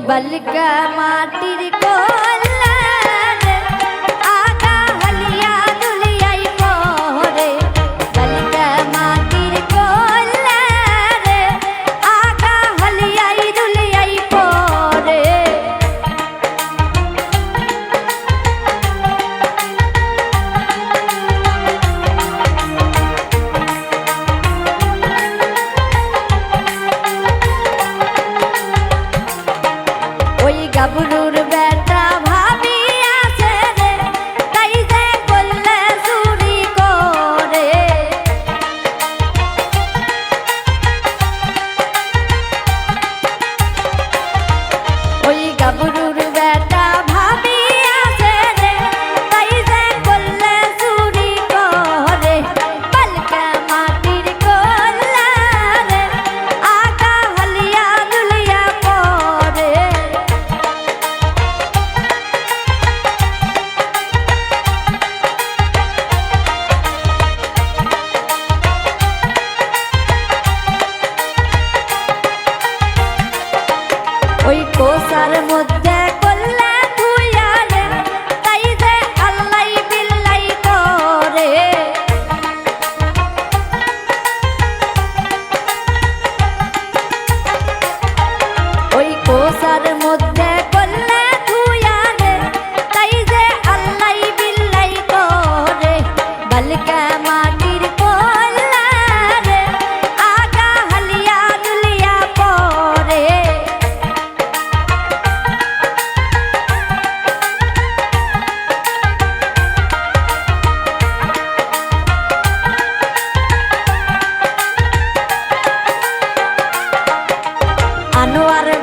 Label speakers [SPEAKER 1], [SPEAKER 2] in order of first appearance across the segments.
[SPEAKER 1] ಬಲ್ಕ ಮಾತಿರಿ কোসার জানোয়ার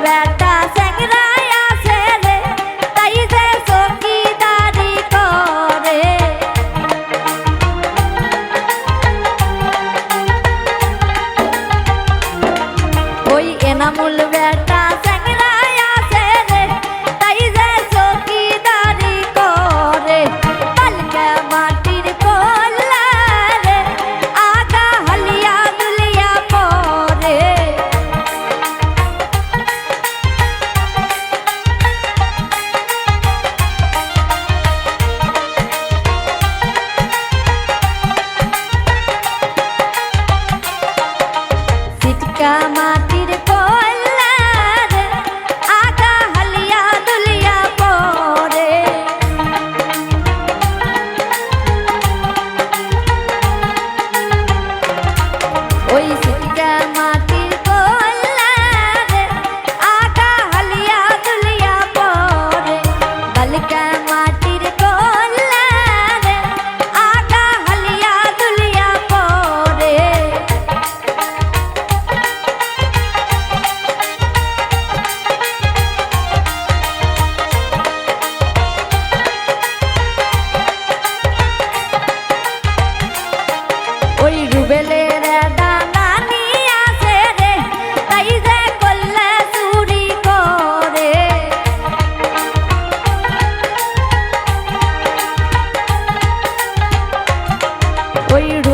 [SPEAKER 1] ওই সিটা মা ওই